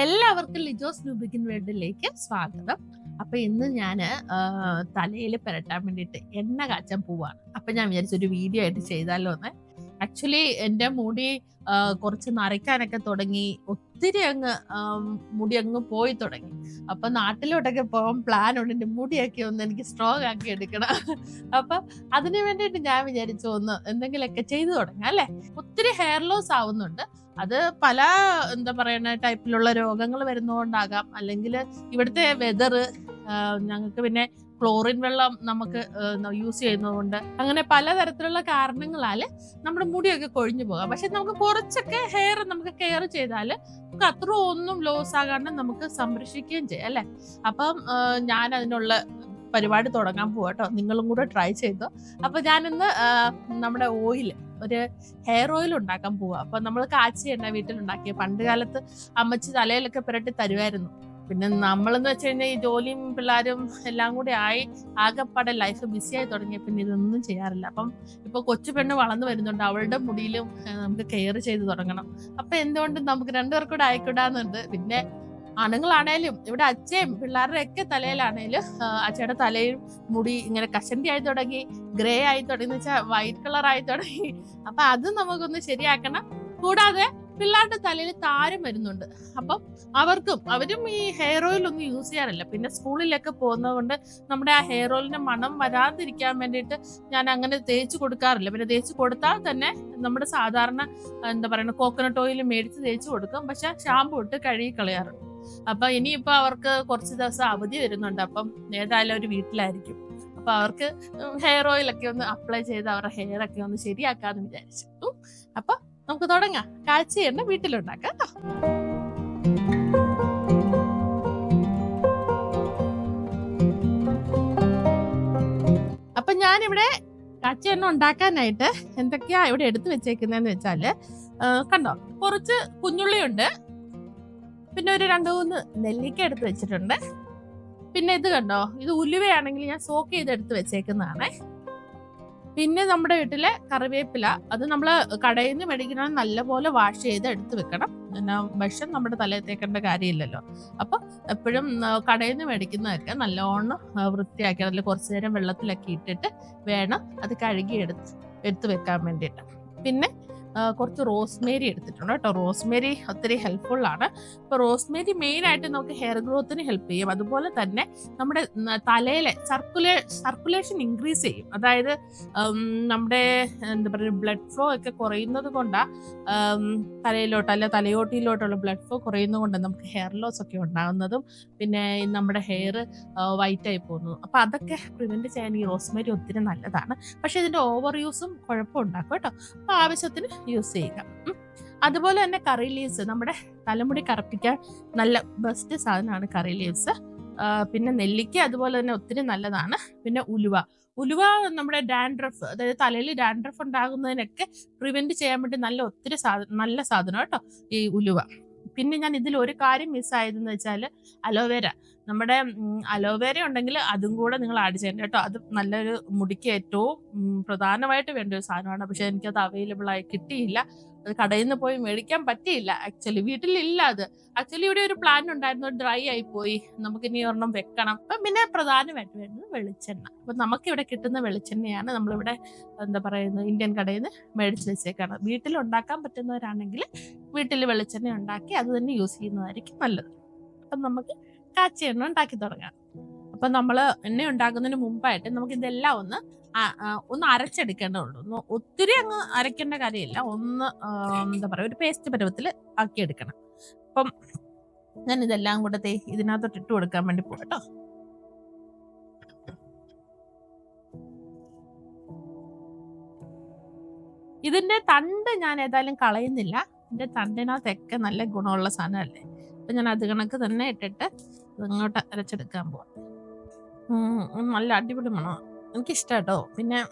എല്ലാവർക്കും ലിജോസ് ലുബിക്കിൻ വേൾഡിലേക്ക് സ്വാഗതം. അപ്പൊ ഇന്ന് ഞാൻ തലയിൽ പുരട്ടാൻ വേണ്ടിയിട്ട് എണ്ണ കാച്ചാൻ പോവാണ്. അപ്പൊ ഞാൻ വിചാരിച്ചു ഒരു വീഡിയോ ആയിട്ട് ചെയ്താലോ എന്ന്. ആക്ച്വലി എന്റെ മുടി കുറച്ച് നരയ്ക്കാനൊക്കെ തുടങ്ങി ഒത്തിരി അങ്ങ് മുടി അങ്ങ് പോയി തുടങ്ങി. അപ്പൊ നാട്ടിലോട്ടൊക്കെ പോകാൻ പ്ലാൻ ഉണ്ട്. എന്റെ മുടിയൊക്കെ ഒന്ന് എനിക്ക് സ്ട്രോങ് ആക്കി എടുക്കണം. അപ്പൊ അതിനു വേണ്ടിയിട്ട് ഞാൻ വിചാരിച്ചു ഒന്ന് എന്തെങ്കിലുമൊക്കെ ചെയ്തു തുടങ്ങാം അല്ലെ? ഒത്തിരി ഹെയർ ലോസ് ആവുന്നുണ്ട്. അത് പല എന്താ പറയുന്ന ടൈപ്പിലുള്ള രോഗങ്ങൾ വരുന്നതുകൊണ്ടാകാം അല്ലെങ്കിൽ ഇവിടുത്തെ വെതർ ഞങ്ങൾക്ക് പിന്നെ ക്ലോറിൻ വെള്ളം നമുക്ക് യൂസ് ചെയ്യുന്നതുകൊണ്ട് അങ്ങനെ പലതരത്തിലുള്ള കാരണങ്ങളാൽ നമ്മുടെ മുടിയൊക്കെ കൊഴിഞ്ഞു പോകാം. പക്ഷെ നമുക്ക് കുറച്ചൊക്കെ ഹെയർ നമുക്ക് കെയർ ചെയ്താൽ നമുക്ക് അത്ര ഒന്നും ലോസ് ആകാണ്ട് നമുക്ക് സംരക്ഷിക്കുകയും ചെയ്യാം അല്ലെ? അപ്പം ഞാൻ അതിനുള്ള പരിപാടി തുടങ്ങാൻ പോവാട്ടോ. നിങ്ങളും കൂടെ ട്രൈ ചെയ്തോ. അപ്പൊ ഞാനിന്ന് നമ്മുടെ ഓയിൽ ഒരു ഹെയർ ഓയിൽ ഉണ്ടാക്കാൻ പോവാ. അപ്പൊ നമ്മൾ കാച്ചി എണ്ണ വീട്ടിലുണ്ടാക്കിയ പണ്ട് കാലത്ത് അമ്മച്ചി തലയിലൊക്കെ പുരട്ടി തരുമായിരുന്നു പിന്നെ നമ്മളെന്ന് വെച്ച് കഴിഞ്ഞാൽ ഈ ജോലിയും പിള്ളേരും എല്ലാം കൂടി ആയി ആകെപ്പാടെ ലൈഫ് ബിസി ആയി തുടങ്ങിയ പിന്നെ ഇതൊന്നും ചെയ്യാറില്ല. അപ്പം ഇപ്പൊ കൊച്ചു പെണ്ണ് വളർന്നു വരുന്നുണ്ട്. അവളുടെ മുടിയിലും നമുക്ക് കെയർ ചെയ്ത് തുടങ്ങണം. അപ്പൊ എന്തുകൊണ്ടും നമുക്ക് രണ്ടുപേർക്കൂടെ കൂടെ ആയിക്കൂടാന്നുണ്ട്. പിന്നെ ആണുങ്ങളാണേലും ഇവിടെ അച്ഛയും പിള്ളേരുടെ ഒക്കെ തലയിലാണേലും അച്ഛയുടെ തലയും മുടി ഇങ്ങനെ കഷണ്ടി ആയി തുടങ്ങി ഗ്രേ ആയി തുടങ്ങി എന്ന് വെച്ചാൽ വൈറ്റ് കളർ ആയി തുടങ്ങി. അപ്പൊ അത് നമുക്കൊന്ന് ശരിയാക്കണം. കൂടാതെ പിള്ളേരുടെ തലയിൽ താരം വരുന്നുണ്ട്. അപ്പം അവർക്കും അവരും ഈ ഹെയർ ഓയിൽ ഒന്നും യൂസ് ചെയ്യാറില്ല. പിന്നെ സ്കൂളിലൊക്കെ പോകുന്നത് കൊണ്ട് നമ്മുടെ ആ ഹെയർ ഓയിലിന്റെ മണം വരാതിരിക്കാൻ വേണ്ടിയിട്ട് ഞാൻ അങ്ങനെ തേച്ച് കൊടുക്കാറില്ല. പിന്നെ തേച്ച് കൊടുത്താൽ തന്നെ നമ്മുടെ സാധാരണ എന്താ പറയുക കോക്കനട്ട് ഓയിൽ മേടിച്ച് തേച്ച് കൊടുക്കും. പക്ഷെ ഷാമ്പു ഇട്ട് കഴുകി കളയാറുണ്ട് അപ്പൊ ഇനിയിപ്പോ അവർക്ക് കുറച്ച് ദിവസം അവധി വരുന്നുണ്ട്. അപ്പം ഏതായാലും അവർ വീട്ടിലായിരിക്കും. അപ്പൊ അവർക്ക് ഹെയർ ഓയിൽ ഒക്കെ ഒന്ന് അപ്ലൈ ചെയ്ത് അവരുടെ ഹെയർ ഒക്കെ ഒന്ന് ശരിയാക്കാന്ന് വിചാരിച്ചു. അപ്പൊ നമുക്ക് തുടങ്ങാം. കാഴ്ച എണ്ണ വീട്ടിലുണ്ടാക്കാം അപ്പൊ ഞാനിവിടെ കാച്ചി എണ്ണ ഉണ്ടാക്കാനായിട്ട് എന്തൊക്കെയാ ഇവിടെ എടുത്തു വെച്ചേക്കുന്നതെന്ന് വെച്ചാൽ കണ്ടോ? കുറച്ച് കുഞ്ഞുള്ളിയുണ്ട്. പിന്നെ ഒരു രണ്ട് മൂന്ന് നെല്ലിക്ക എടുത്ത് വെച്ചിട്ടുണ്ട്. പിന്നെ ഇത് കണ്ടോ? ഇത് ഉലുവയാണെങ്കിൽ ഞാൻ സോക്ക് ചെയ്ത് എടുത്ത് വെച്ചേക്കുന്നതാണ്. പിന്നെ നമ്മുടെ വീട്ടിലെ കറിവേപ്പില അത് നമ്മൾ കടയിൽ നിന്ന് മേടിക്കണം നല്ലപോലെ വാഷ് ചെയ്ത് എടുത്ത് വെക്കണം. പിന്നെ വിഷം നമ്മുടെ തലയിൽ തേക്കേണ്ട കാര്യമില്ലല്ലോ. അപ്പൊ എപ്പോഴും കടയിൽ നിന്ന് മേടിക്കുന്നതൊക്കെ നല്ലോണം വൃത്തിയാക്കി അതിൽ കുറച്ചു നേരം വെള്ളത്തിലൊക്കെ ഇട്ടിട്ട് വേണം അത് കഴുകി എടുത്ത് വെക്കാൻ വേണ്ടിയിട്ട്. പിന്നെ കുറച്ച് റോസ്മേരി എടുത്തിട്ടുണ്ട് കേട്ടോ. റോസ്മേരി ഒത്തിരി ഹെൽപ്ഫുള്ളാണ് അപ്പോൾ റോസ്മേരി മെയിൻ ആയിട്ട് നമുക്ക് ഹെയർ ഗ്രോത്തിന് ഹെൽപ്പ് ചെയ്യും. അതുപോലെ തന്നെ നമ്മുടെ തലയിലെ സർക്കുലേ സർക്കുലേഷൻ ഇൻക്രീസ് ചെയ്യും. അതായത് നമ്മുടെ എന്താ പറയുക ബ്ലഡ് ഫ്ലോ ഒക്കെ കുറയുന്നത് കൊണ്ടാ തലയിലോട്ട് അല്ല തലയോട്ടിയിലോട്ടുള്ള ബ്ലഡ് ഫ്ലോ കുറയുന്നത് കൊണ്ട് നമുക്ക് ഹെയർ ലോസ് ഒക്കെ ഉണ്ടാകുന്നതും പിന്നെ നമ്മുടെ ഹെയർ വൈറ്റ് ആയി പോകുന്നതും. അപ്പൊ അതൊക്കെ പ്രിവെന്റ് ചെയ്യാൻ ഈ റോസ്മേരി ഒത്തിരി നല്ലതാണ്. പക്ഷെ ഇതിന്റെ ഓവർ യൂസും കുഴപ്പമുണ്ടാക്കും കേട്ടോ. അപ്പൊ ആവശ്യത്തിന് യൂസ് ചെയ്യുക. അതുപോലെ തന്നെ കറി ലീവ്സ് നമ്മുടെ തലമുടി കറുപ്പിക്കാൻ നല്ല ബെസ്റ്റ് സാധനമാണ് കറി ലീവ്സ് പിന്നെ നെല്ലിക്ക അതുപോലെ തന്നെ ഒത്തിരി നല്ലതാണ്. പിന്നെ ഉലുവ. ഉലുവ നമ്മുടെ ഡാൻഡ്രഫ് അതായത് തലയിൽ ഡാൻഡ്രഫ് ഉണ്ടാകുന്നതിനൊക്കെ പ്രിവെന്റ് ചെയ്യാൻ വേണ്ടി നല്ല ഒത്തിരി സാധനം നല്ല സാധനം കേട്ടോ ഈ ഉലുവ. പിന്നെ ഞാൻ ഇതിൽ ഒരു കാര്യം മിസ്സായതെന്ന് വെച്ചാൽ അലോവേര. നമ്മുടെ അലോവേര ഉണ്ടെങ്കിൽ അതും കൂടെ നിങ്ങൾ ആഡ് ചെയ്യണം കേട്ടോ. അത് നല്ലൊരു മുടിക്ക് ഏറ്റവും പ്രധാനമായിട്ട് വേണ്ട ഒരു സാധനമാണ്. പക്ഷെ എനിക്കത് അവൈലബിൾ ആയി കിട്ടിയില്ല. അത് കടയിൽ നിന്ന് പോയി മേടിക്കാൻ പറ്റിയില്ല. ആക്ച്വലി വീട്ടിലില്ല അത്. ആക്ച്വലി ഇവിടെ ഒരു പ്ലാൻ ഉണ്ടായിരുന്നു. ഡ്രൈ ആയി പോയി. നമുക്ക് ഇനി ഒരെണ്ണം വെക്കണം. അപ്പം പിന്നെ പ്രധാനമായിട്ട് വേണ്ടത് വെളിച്ചെണ്ണ. അപ്പൊ നമുക്ക് ഇവിടെ കിട്ടുന്ന വെളിച്ചെണ്ണയാണ് നമ്മളിവിടെ എന്താ പറയുന്നത് ഇന്ത്യൻ കടയിൽ നിന്ന് മേടിച്ച് വെച്ചേക്കാണ്. വീട്ടിൽ ഉണ്ടാക്കാൻ പറ്റുന്നവരാണെങ്കിൽ വീട്ടിൽ വെളിച്ചെണ്ണ ഉണ്ടാക്കി അത് തന്നെ യൂസ് ചെയ്യുന്നതായിരിക്കും നല്ലത്. അപ്പം നമുക്ക് കാച്ചി എണ്ണ ഉണ്ടാക്കി തുടങ്ങാം. അപ്പം നമ്മൾ എണ്ണ ഉണ്ടാക്കുന്നതിന് മുമ്പായിട്ട് നമുക്ക് ഇതെല്ലാം ഒന്ന് ഒന്ന് അരച്ചെടുക്കേണ്ടതുണ്ട്. ഒന്ന് ഒത്തിരി അങ്ങ് അരയ്ക്കേണ്ട കാര്യമില്ല. ഒന്ന് എന്താ പറയുക ഒരു പേസ്റ്റ് പരുവത്തിൽ ആക്കിയെടുക്കണം അപ്പം ഞാൻ ഇതെല്ലാം കൂടെ ദേ ഇതിനകത്തോട്ട് ഇട്ട് കൊടുക്കാൻ വേണ്ടി പോകട്ടോ ഇതിന്റെ തണ്ട് ഞാൻ ഏതായാലും കളയുന്നില്ല. ഇതിന്റെ തണ്ടിനകത്തൊക്കെ നല്ല ഗുണമുള്ള സാധനമല്ലേ? അപ്പൊ ഞാൻ അത് കണക്ക് തന്നെ ഇട്ടിട്ട് ഇങ്ങോട്ട് അരച്ചെടുക്കാൻ പോവാം. നല്ല അടിപൊളി മണം എനിക്കിഷ്ടം പിന്നെ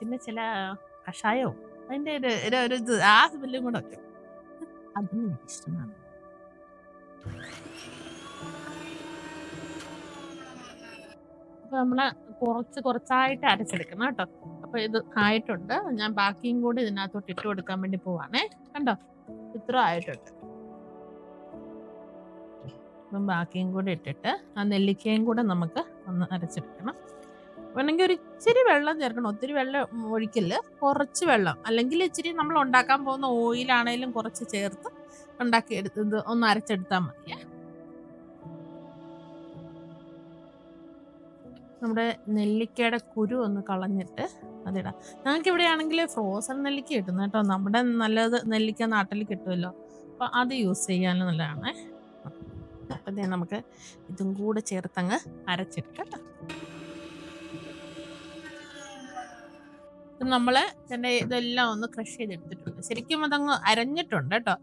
പിന്നെ ചില കഷായവും അതിന്റെ ഒരു ഒരു- ഒരു ഇത് ആ സ്മെല്ലും കൂടെ ഒക്കെ. അതും എനിക്കിഷ്ടമാണ്. അപ്പൊ നമ്മൾ കുറച്ച് കുറച്ചായിട്ട് അരച്ചെടുക്കണം കേട്ടോ. അപ്പൊ ഇത് ആയിട്ടുണ്ട്. ഞാൻ ബാക്കിയും കൂടി ഇതിനകത്തോട്ട് ഇട്ട് കൊടുക്കാൻ വേണ്ടി പോവാണേ. കണ്ടോ? ഇത്ര ആയിട്ടുണ്ട്. അപ്പം ബാക്കിയും കൂടി ഇട്ടിട്ട് ആ നെല്ലിക്കയും കൂടെ നമുക്ക് ഒന്ന് അരച്ചെടുക്കണം. വേണമെങ്കിൽ ഒരു ഇച്ചിരി വെള്ളം ചേർക്കണം. ഒത്തിരി വെള്ളം ഒഴിക്കൽ കുറച്ച് വെള്ളം. അല്ലെങ്കിൽ ഇച്ചിരി നമ്മൾ ഉണ്ടാക്കാൻ പോകുന്ന ഓയിലാണേലും കുറച്ച് ചേർത്ത് ഉണ്ടാക്കി എടുത്തത് ഒന്ന് അരച്ചെടുത്താൽ മതി. നമ്മുടെ നെല്ലിക്കയുടെ കുരു ഒന്ന് കളഞ്ഞിട്ട് അതിടാം. ഞങ്ങൾക്ക് ഇവിടെ ആണെങ്കിൽ ഫ്രോസൺ നെല്ലിക്ക കിട്ടുന്നു കേട്ടോ. നമ്മുടെ നല്ലത് നെല്ലിക്ക നാട്ടിൽ കിട്ടുമല്ലോ. അപ്പൊ അത് യൂസ് ചെയ്യാനും നല്ലതാണ് അപ്പം നമുക്ക് ഇതും കൂടെ ചേർത്തങ്ങ് അരച്ചെടുക്കാം കേട്ടോ. നമ്മൾ തന്നെ ഇതെല്ലാം ഒന്ന് ക്രഷ് ചെയ്തെടുത്തിട്ടുണ്ട്. ശരിക്കും അതങ്ങ് അരഞ്ഞിട്ടുണ്ട് കേട്ടോ.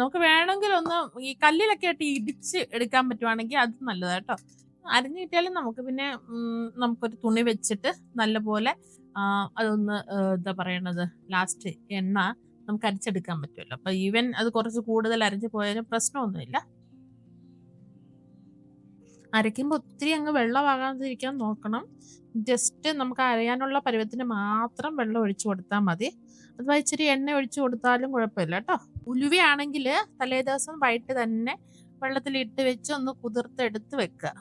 നമുക്ക് വേണമെങ്കിൽ ഒന്ന് ഈ കല്ലിലൊക്കെ ആയിട്ട് ഇടിച്ച് എടുക്കാൻ പറ്റുവാണെങ്കിൽ അത് നല്ലതാണ് കേട്ടോ. അരഞ്ഞു കിട്ടിയാലും നമുക്ക് പിന്നെ നമുക്കൊരു തുണി വെച്ചിട്ട് നല്ലപോലെ പോലെ അതൊന്ന് എന്താ പറയണത് ലാസ്റ്റ് എണ്ണ നമുക്ക് അരച്ചെടുക്കാൻ പറ്റുമല്ലോ. അപ്പൊ ഈവൻ അത് കുറച്ച് കൂടുതൽ അരഞ്ഞു പോയാലും പ്രശ്നമൊന്നുമില്ല. അരയ്ക്കുമ്പോൾ ഒത്തിരി അങ്ങ് വെള്ളമാകാതിരിക്കാൻ നോക്കണം. ജസ്റ്റ് നമുക്ക് അരയാനുള്ള പരുവത്തിന് മാത്രം വെള്ളം ഒഴിച്ചു കൊടുത്താൽ മതി. അഥവാ ഇച്ചിരി എണ്ണ ഒഴിച്ചു കൊടുത്താലും കുഴപ്പമില്ല കേട്ടോ ഉലുവയാണെങ്കിൽ തലേ ദിവസം വൈകിട്ട് തന്നെ വെള്ളത്തിൽ ഇട്ട് വെച്ച് ഒന്ന് കുതിർത്തെടുത്ത് വെക്കുക.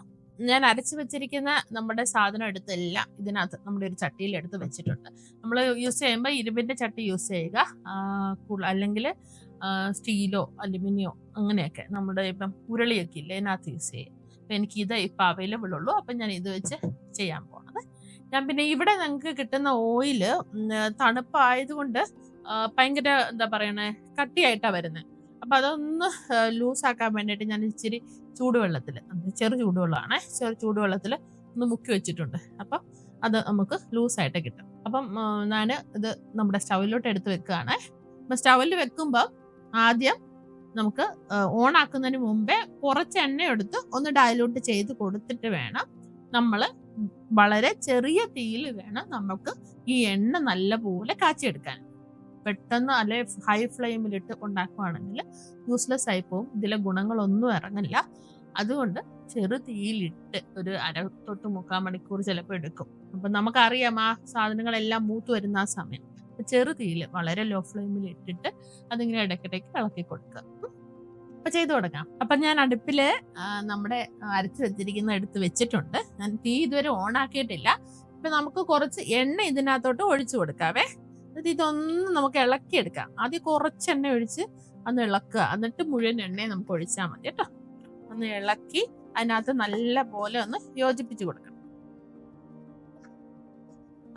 ഞാൻ അരച്ച് വെച്ചിരിക്കുന്ന നമ്മുടെ സാധനം എടുത്തെല്ലാം. ഇതിനകത്ത് നമ്മുടെ ഒരു ചട്ടിയിൽ എടുത്ത് വെച്ചിട്ടുണ്ട്. നമ്മൾ യൂസ് ചെയ്യുമ്പോൾ ഇരുമ്പിന്റെ ചട്ടി യൂസ് ചെയ്യുക. അല്ലെങ്കിൽ സ്റ്റീലോ അലുമിനിയോ അങ്ങനെയൊക്കെ നമ്മുടെ ഇപ്പം ഉരുളിയൊക്കെ ഇല്ലേ അതിനകത്ത് യൂസ് ചെയ്യും അപ്പം എനിക്ക് ഇപ്പം അവൈലബിൾ ഉള്ളൂ. അപ്പം ഞാൻ ഇത് വെച്ച് ചെയ്യാൻ പോണത്. ഞാൻ പിന്നെ ഇവിടെ ഞങ്ങൾക്ക് കിട്ടുന്ന ഓയിൽ തണുപ്പായതുകൊണ്ട് ഭയങ്കര എന്താ പറയണേ കട്ടിയായിട്ടാണ് വരുന്നത് അപ്പം അതൊന്ന് ലൂസാക്കാൻ വേണ്ടിയിട്ട് ഞാൻ ഇച്ചിരി ചൂടുവെള്ളത്തിൽ ചെറു ചൂടുവെള്ളമാണ് ചെറു ചൂടുവെള്ളത്തിൽ ഒന്ന് മുക്കി വെച്ചിട്ടുണ്ട്. അപ്പം അത് നമുക്ക് ലൂസായിട്ട് കിട്ടും. അപ്പം ഞാൻ ഇത് നമ്മുടെ സ്റ്റൗവിലോട്ട് എടുത്ത് വെക്കുകയാണ്. അപ്പം സ്റ്റൗവിൽ വെക്കുമ്പോൾ ആദ്യം നമുക്ക് ഓൺ ആക്കുന്നതിന് മുമ്പേ കുറച്ച് എണ്ണ എടുത്ത് ഒന്ന് ഡയലൂട്ട് ചെയ്ത് കൊടുത്തിട്ട് വേണം നമ്മൾ വളരെ ചെറിയ തീയിൽ വേണം നമുക്ക് ഈ എണ്ണ നല്ലപോലെ കാച്ചിയെടുക്കാൻ. പെട്ടെന്ന് അല്ലെ ഹൈ ഫ്ലെയിമിലിട്ട് ഉണ്ടാക്കുവാണെങ്കിൽ യൂസ്ലെസ് ആയി പോകും ഇതിലെ ഗുണങ്ങളൊന്നും ഇറങ്ങില്ല അതുകൊണ്ട് ചെറു തീയിലിട്ട് ഒരു അര തൊട്ട് മുക്കാൽ മണിക്കൂർ ചിലപ്പോൾ എടുക്കും. അപ്പം നമുക്കറിയാം ആ സാധനങ്ങളെല്ലാം മൂത്ത് വരുന്ന ആ സമയം. ചെറു തീയിൽ വളരെ ലോ ഫ്ലെയിമിൽ ഇട്ടിട്ട് അതിങ്ങനെ ഇടയ്ക്കിടയ്ക്ക് ഇളക്കി കൊടുക്കുക. അപ്പൊ ചെയ്തു കൊടുക്കാം അപ്പൊ ഞാൻ അടുപ്പിൽ നമ്മുടെ അരച്ച് വെച്ചിരിക്കുന്ന എടുത്ത് വെച്ചിട്ടുണ്ട്. ഞാൻ തീ ഇതുവരെ ഓൺ ആക്കിയിട്ടില്ല. ഇപ്പൊ നമുക്ക് കുറച്ച് എണ്ണ ഇതിനകത്തോട്ട് ഒഴിച്ചു കൊടുക്കാവേ. എന്നിട്ട് ഇതൊന്നും നമുക്ക് ഇളക്കിയെടുക്കാം ആദ്യം കുറച്ച് എണ്ണ ഒഴിച്ച് അന്ന് ഇളക്കുക. എന്നിട്ട് മുഴുവൻ എണ്ണയെ നമുക്ക് ഒഴിച്ചാൽ മതി കേട്ടോ. ഒന്ന് ഇളക്കി അതിനകത്ത് നല്ല പോലെ ഒന്ന് യോജിപ്പിച്ച് കൊടുക്കണം.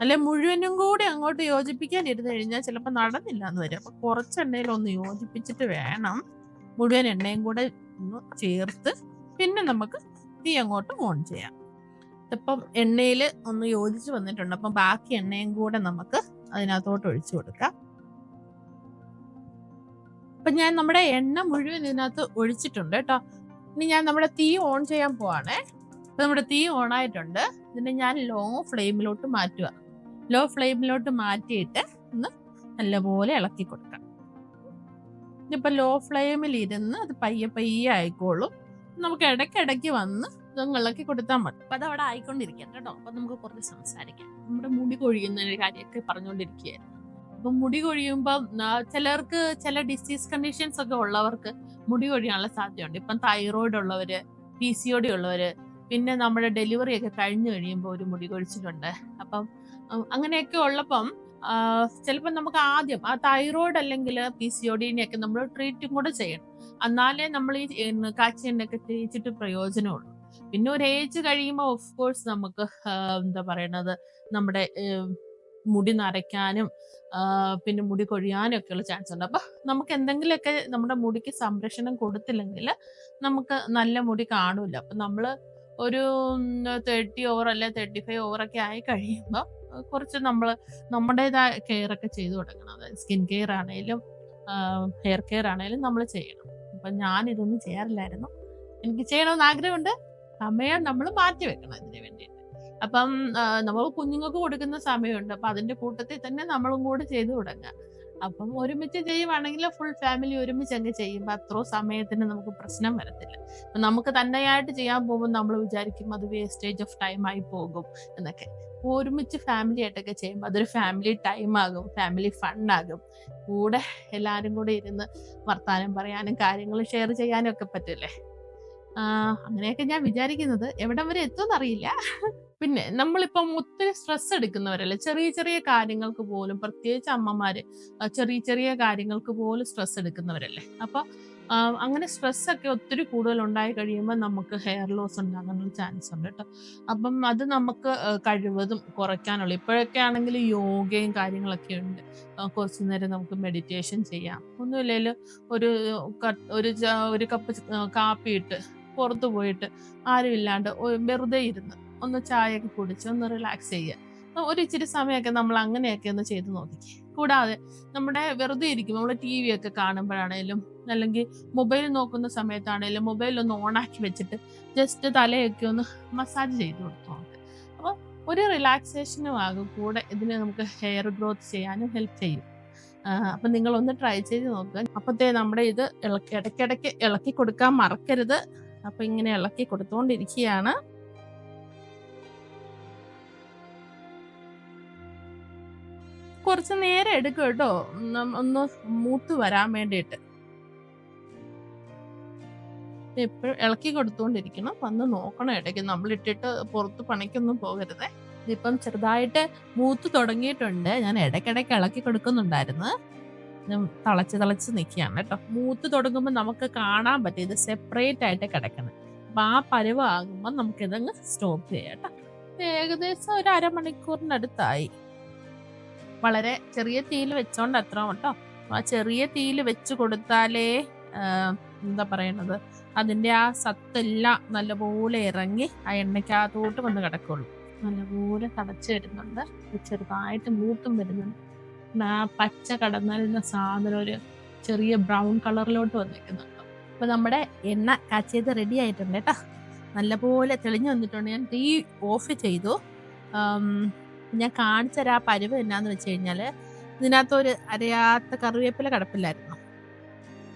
അല്ലെ മുഴുവനും കൂടി അങ്ങോട്ട് യോജിപ്പിക്കാൻ ഇരുന്ന് കഴിഞ്ഞാൽ ചിലപ്പോൾ നടന്നില്ല എന്ന് വരും കുറച്ച് എണ്ണയിൽ ഒന്ന് യോജിപ്പിച്ചിട്ട് വേണം മുഴുവൻ എണ്ണയും കൂടെ ഒന്ന് ചേർത്ത് പിന്നെ നമുക്ക് തീ അങ്ങോട്ട് ഓൺ ചെയ്യാം. ഇപ്പം എണ്ണയിൽ ഒന്ന് യോജിച്ച് വന്നിട്ടുണ്ട്. അപ്പം ബാക്കി എണ്ണയും കൂടെ നമുക്ക് അതിനകത്തോട്ട് ഒഴിച്ചു കൊടുക്കാം. അപ്പൊ ഞാൻ നമ്മുടെ എണ്ണ മുഴുവൻ ഇതിനകത്ത് ഒഴിച്ചിട്ടുണ്ട് കേട്ടോ. ഇനി ഞാൻ നമ്മുടെ തീ ഓൺ ചെയ്യാൻ പോവാണേ. അപ്പൊ നമ്മുടെ തീ ഓൺ ആയിട്ടുണ്ട്. ഇതിനെ ഞാൻ ലോ ഫ്ലെയിമിലോട്ട് മാറ്റുക ലോ ഫ്ലെയിമിലോട്ട് മാറ്റിയിട്ട് ഒന്ന് നല്ലപോലെ ഇളക്കി കൊടുക്കണം ഇനിയിപ്പോ ലോ ഫ്ലെയിമിൽ ഇരുന്ന് അത് പയ്യെ പയ്യെ ആയിക്കോളും. നമുക്ക് ഇടയ്ക്കിടയ്ക്ക് വന്ന് ഇതൊന്ന് ഇളക്കി കൊടുത്താൽ മതി. അപ്പൊ അത് അവിടെ ആയിക്കൊണ്ടിരിക്കാം കേട്ടോ. അപ്പൊ നമുക്ക് കുറച്ച് സംസാരിക്കാം. നമ്മുടെ മുടി കൊഴിയുന്ന കാര്യമൊക്കെ പറഞ്ഞുകൊണ്ടിരിക്കുകയായിരുന്നു. അപ്പം മുടി കൊഴിയുമ്പോൾ ചിലർക്ക് ചില ഡിസീസ് കണ്ടീഷൻസ് ഒക്കെ ഉള്ളവർക്ക് മുടി കൊഴിയാനുള്ള സാധ്യതയുണ്ട്. ഇപ്പം തൈറോയിഡ് ഉള്ളവർ പി സി ഒ ഡി ഉള്ളവര് പിന്നെ നമ്മുടെ ഡെലിവറി ഒക്കെ കഴിഞ്ഞു കഴിയുമ്പോൾ ഒരു മുടി കൊഴിച്ചിട്ടുണ്ട് അപ്പം അങ്ങനെയൊക്കെ ഉള്ളപ്പം ചിലപ്പോൾ നമുക്ക് ആദ്യം ആ തൈറോയിഡ് അല്ലെങ്കിൽ പി സി ഒ നമ്മൾ ട്രീറ്റും കൂടെ ചെയ്യണം. എന്നാലേ നമ്മൾ ഈ എണ്ണ- തേച്ചിട്ട് പ്രയോജനമുള്ളൂ. പിന്നെ ഒരു ഏജ് കഴിയുമ്പോൾ ഓഫ് കോഴ്സ് നമുക്ക് എന്താ പറയണത് നമ്മുടെ മുടി നരയ്ക്കാനും പിന്നെ മുടി കൊഴിയാനും ഒക്കെ ഉള്ള ചാൻസ് ഉണ്ട്. അപ്പൊ നമുക്ക് എന്തെങ്കിലുമൊക്കെ നമ്മുടെ മുടിക്ക് സംരക്ഷണം കൊടുത്തില്ലെങ്കിൽ നമുക്ക് നല്ല മുടി കാണൂല. അപ്പൊ നമ്മൾ ഒരു തേർട്ടി ഓവർ അല്ലെ തേർട്ടി ഫൈവ് ഒക്കെ ആയി കഴിയുമ്പോൾ കുറച്ച് നമ്മൾ നമ്മുടേതായ കെയർ ഒക്കെ ചെയ്തു തുടങ്ങണം. അതായത് സ്കിൻ കെയർ ആണെങ്കിലും ഹെയർ കെയർ ആണെങ്കിലും നമ്മൾ ചെയ്യണം. അപ്പൊ ഞാൻ ഇതൊന്നും ചെയ്യാറില്ലായിരുന്നു. എനിക്ക് ചെയ്യണമെന്ന് ആഗ്രഹമുണ്ട്. സമയം നമ്മൾ മാറ്റി വെക്കണം ഇതിന് വേണ്ടിയിട്ട്. അപ്പം നമ്മൾ കുഞ്ഞുങ്ങൾക്ക് കൊടുക്കുന്ന സമയമുണ്ട്. അപ്പൊ അതിന്റെ കൂട്ടത്തിൽ തന്നെ നമ്മളും കൂടെ ചെയ്തു തുടങ്ങുക അപ്പം ഒരുമിച്ച് ചെയ്യുവാണെങ്കിൽ ഫുൾ ഫാമിലി ഒരുമിച്ച് അങ്ങ് ചെയ്യുമ്പോൾ അത്രയും സമയത്തിന് നമുക്ക് പ്രശ്നം വരത്തില്ല. അപ്പൊ നമുക്ക് തന്നെയായിട്ട് ചെയ്യാൻ പോകുമ്പോൾ നമ്മൾ വിചാരിക്കും അത് വേസ്റ്റേജ് ഓഫ് ടൈം ആയി പോകും എന്നൊക്കെ. ഒരുമിച്ച് ഫാമിലി ആയിട്ടൊക്കെ ചെയ്യുമ്പോൾ അതൊരു ഫാമിലി ടൈം ആകും ഫാമിലി ഫണ്ടാകും കൂടെ എല്ലാവരും കൂടെ ഇരുന്ന് വർത്താനം പറയാനും കാര്യങ്ങൾ ഷെയർ ചെയ്യാനും ഒക്കെ പറ്റില്ലേ? അങ്ങനെയൊക്കെ ഞാൻ വിചാരിക്കുന്നത്. എവിടം വരെ എത്തുമെന്ന് അറിയില്ല. പിന്നെ നമ്മളിപ്പം ഒത്തിരി സ്ട്രെസ് എടുക്കുന്നവരല്ലേ? ചെറിയ ചെറിയ കാര്യങ്ങൾക്ക് പോലും പ്രത്യേകിച്ച് അമ്മമാര് ചെറിയ ചെറിയ കാര്യങ്ങൾക്ക് പോലും സ്ട്രെസ് എടുക്കുന്നവരല്ലേ? അപ്പൊ അങ്ങനെ സ്ട്രെസ് ഒക്കെ ഒത്തിരി കൂടുതൽ ഉണ്ടായി കഴിയുമ്പോൾ നമുക്ക് ഹെയർ ലോസ് ഉണ്ടാകാനുള്ള ചാൻസ് ഉണ്ട് കേട്ടോ അപ്പം അത് നമുക്ക് കഴിവതും കുറയ്ക്കാനുള്ള. ഇപ്പോഴൊക്കെ ആണെങ്കിൽ യോഗയും കാര്യങ്ങളൊക്കെ ഉണ്ട്. കുറച്ച് നേരം നമുക്ക് മെഡിറ്റേഷൻ ചെയ്യാം. ഒന്നുമില്ലെങ്കിലും ഒരു ഒരു ഒരു കപ്പ് കാപ്പി ഇട്ട് പുറത്തു പോയിട്ട് ആരുമില്ലാണ്ട് വെറുതെ ഇരുന്ന് ഒന്ന് ചായയൊക്കെ കുടിച്ച് ഒന്ന് റിലാക്സ് ചെയ്യുക. ഒരു ഇച്ചിരി സമയമൊക്കെ നമ്മൾ അങ്ങനെയൊക്കെ ഒന്ന് ചെയ്ത് നോക്കി. കൂടാതെ നമ്മുടെ വെറുതെ ഇരിക്കും നമ്മൾ ടി വി ഒക്കെ കാണുമ്പോഴാണേലും അല്ലെങ്കിൽ മൊബൈൽ നോക്കുന്ന സമയത്താണേലും മൊബൈൽ ഒന്ന് ഓണാക്കി വെച്ചിട്ട് ജസ്റ്റ് തലയൊക്കെ ഒന്ന് മസാജ് ചെയ്ത് കൊടുത്തു അപ്പോൾ ഒരു റിലാക്സേഷനും ആകും. കൂടെ ഇതിനെ നമുക്ക് ഹെയർ ഗ്രോത്ത് ചെയ്യാനും ഹെൽപ്പ് ചെയ്യും. അപ്പം നിങ്ങളൊന്ന് ട്രൈ ചെയ്ത് നോക്കുക. അപ്പോഴത്തെ നമ്മുടെ ഇത് ഇളക്കി ഇടയ്ക്കിടയ്ക്ക് ഇളക്കി കൊടുക്കാൻ മറക്കരുത്. അപ്പം ഇങ്ങനെ ഇളക്കി കൊടുത്തുകൊണ്ടിരിക്കുകയാണ് കുറച്ച് നേരം എടുക്കും കേട്ടോ. ഒന്ന് മൂത്ത് വരാൻ വേണ്ടിയിട്ട്. എപ്പോഴും ഇളക്കി കൊടുത്തുകൊണ്ടിരിക്കണം വന്ന് നോക്കണം ഇടയ്ക്ക്. നമ്മൾ ഇട്ടിട്ട് പുറത്ത് പണിക്കൊന്നും പോകരുതേ. ഇതിപ്പം ചെറുതായിട്ട് മൂത്ത് തുടങ്ങിയിട്ടുണ്ട്. ഞാൻ ഇടയ്ക്കിടയ്ക്ക് ഇളക്കി കൊടുക്കുന്നുണ്ടായിരുന്നു. തിളച്ച് തിളച്ച് നിൽക്കുകയാണ് കേട്ടോ. മൂത്ത് തുടങ്ങുമ്പോൾ നമുക്ക് കാണാൻ പറ്റും. ഇത് സെപ്പറേറ്റ് ആയിട്ട് കിടക്കണം. അപ്പം ആ പരുവാകുമ്പോൾ നമുക്കിതങ്ങ് സ്റ്റോപ്പ് ചെയ്യാം കേട്ടോ. ഏകദേശം ഒരു അരമണിക്കൂറിനടുത്തായി. വളരെ ചെറിയ തീയിൽ വെച്ചോണ്ട് അത്ര കേട്ടോ. ആ ചെറിയ തീയിൽ വെച്ച് കൊടുത്താലേ എന്താ പറയണത്? അതിന്റെ ആ സത്തെല്ലാം നല്ലപോലെ ഇറങ്ങി ആ എണ്ണയ്ക്കകത്തോട്ട് വന്ന് കിടക്കുള്ളൂ. നല്ലപോലെ തടച്ച് വരുന്നുണ്ട്. ചെറുതായിട്ട് മൂത്തും വരുന്നുണ്ട്. ആ പച്ച കടന്നലിന്റെ സാധനം ഒരു ചെറിയ ബ്രൗൺ കളറിലോട്ട് വന്നിരിക്കുന്നുണ്ട്. അപ്പൊ നമ്മുടെ എണ്ണ കാച്ചിയത് റെഡി ആയിട്ടുണ്ട് കേട്ടോ. നല്ലപോലെ തെളിഞ്ഞു വന്നിട്ടുണ്ട്. ഞാൻ തീ ഓഫ് ചെയ്തു. ഞാൻ കാണിച്ച ആ പരുവ് എന്നാന്ന് വെച്ച് കഴിഞ്ഞാൽ ഇതിനകത്തൊരു അരയാത്ത കറിവേപ്പില കിടപ്പില്ലായിരുന്നു.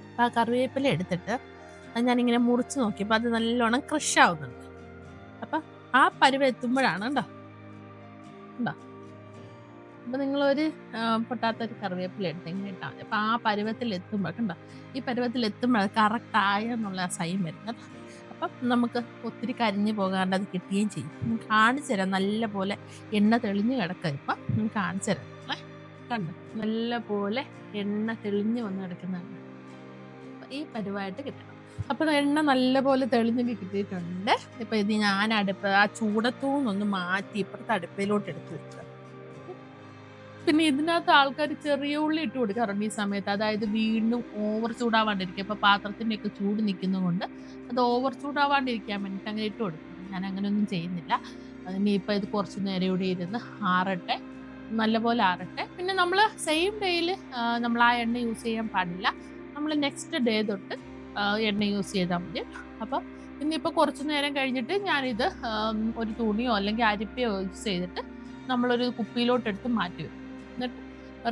അപ്പം ആ കറിവേപ്പില എടുത്തിട്ട് അത് ഞാനിങ്ങനെ മുറിച്ച് നോക്കിയപ്പോൾ അത് നല്ലോണം ക്രഷ് ആവുന്നുണ്ട്. അപ്പം ആ പരുവ് എത്തുമ്പോഴാണ് കേട്ടോ ഉണ്ടോ അപ്പം നിങ്ങളൊരു പൊട്ടാത്തൊരു കറിവേപ്പില എടുത്തെങ്കിൽ ഇട്ടാൽ അപ്പൊ ആ പരുവത്തിൽ എത്തുമ്പോൾ കണ്ടോ? ഈ പരുവത്തിൽ എത്തുമ്പോൾ അത് കറക്റ്റ് ആയെന്നുള്ള ആ സൈൻ വരും കേട്ടോ അപ്പം നമുക്ക് ഒത്തിരി കരിഞ്ഞു പോകാണ്ട് അത് കിട്ടുകയും ചെയ്യും. കാണിച്ചു തരാം. നല്ല പോലെ എണ്ണ തെളിഞ്ഞു കിടക്കുക ഇപ്പം. കാണിച്ചു തരാം. കണ്ടു കണ്ടോ? നല്ല പോലെ എണ്ണ തെളിഞ്ഞു വന്ന് കിടക്കുന്നതാണ്. ഈ പരുവായിട്ട് കിട്ടണം. അപ്പോൾ എണ്ണ നല്ലപോലെ തെളിഞ്ഞ് കിട്ടിയിട്ടുണ്ട്. ഇപ്പോൾ ഇത് ഞാൻ അടുപ്പ് ആ ചൂടത്തൂന്നൊന്ന് മാറ്റി ഇപ്പുറത്തെ അടുപ്പിലോട്ട് എടുത്ത് വെക്കുക. പിന്നെ ഇതിനകത്ത് ആൾക്കാർ ചെറിയ ഉള്ളി ഇട്ട് കൊടുക്കാറുണ്ട് ഈ സമയത്ത്. അതായത് വീണ്ടും ഓവർ ചൂടാവാണ്ടിരിക്കുക ഇപ്പൊ പാത്രത്തിന്റെ ഒക്കെ ചൂട് നിൽക്കുന്നതുകൊണ്ട് അത് ഓവർ ചൂടാവാണ്ടിരിക്കാൻ വേണ്ടിയിട്ട് അങ്ങനെ ഇട്ട് കൊടുക്കും. ഞാൻ അങ്ങനെയൊന്നും ചെയ്യുന്നില്ല. ഇനിയിപ്പോൾ ഇത് കുറച്ച് നേരം ഇവിടെ ഇരുന്ന് ആറട്ടെ. നല്ലപോലെ ആറട്ടെ. പിന്നെ നമ്മൾ സെയിം ഡേയിൽ നമ്മൾ ആ എണ്ണ യൂസ് ചെയ്യാൻ പാടില്ല. നമ്മൾ നെക്സ്റ്റ് ഡേ തൊട്ട് എണ്ണ യൂസ് ചെയ്താൽ മതി. അപ്പം ഇന്നിപ്പോൾ കുറച്ച് നേരം കഴിഞ്ഞിട്ട് ഞാനിത് ഒരു തുണിയോ അല്ലെങ്കിൽ അരിപ്പയോ യൂസ് ചെയ്തിട്ട് നമ്മളൊരു കുപ്പിയിലോട്ട് എടുത്ത് മാറ്റി വെക്കും. എന്നിട്ട്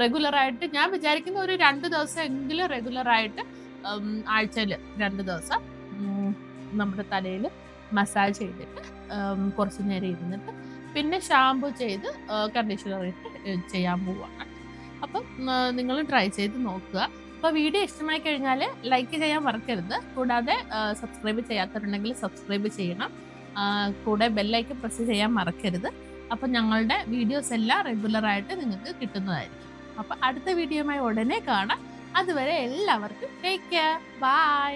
റെഗുലറായിട്ട് ഞാൻ വിചാരിക്കുന്ന ഒരു രണ്ട് ദിവസം എങ്കിലും റെഗുലർ ആയിട്ട് ആഴ്ചയിൽ രണ്ട് ദിവസം നമ്മുടെ തലയിൽ മസാജ് ചെയ്തിട്ട് കുറച്ച് നേരം ഇരുന്നിട്ട് പിന്നെ ഷാമ്പു ചെയ്ത് കണ്ടീഷണർ ഇട്ട് ചെയ്യാൻ പോവാണ്. അപ്പം നിങ്ങൾ ട്രൈ ചെയ്ത് നോക്കുക. അപ്പോൾ വീഡിയോ ഇഷ്ടമായി കഴിഞ്ഞാൽ ലൈക്ക് ചെയ്യാൻ മറക്കരുത്. കൂടാതെ സബ്സ്ക്രൈബ് ചെയ്യാത്തവരുണ്ടെങ്കിൽ സബ്സ്ക്രൈബ് ചെയ്യണം. കൂടെ ബെല്ലൈക്ക് പ്രസ് ചെയ്യാൻ മറക്കരുത്. അപ്പം ഞങ്ങളുടെ വീഡിയോസ് എല്ലാം റെഗുലറായിട്ട് നിങ്ങൾക്ക് കിട്ടുന്നതായിരിക്കും. അപ്പം അടുത്ത വീഡിയോയുമായി ഉടനെ കാണാം. അതുവരെ എല്ലാവർക്കും ടേക്ക് കെയർ ബൈ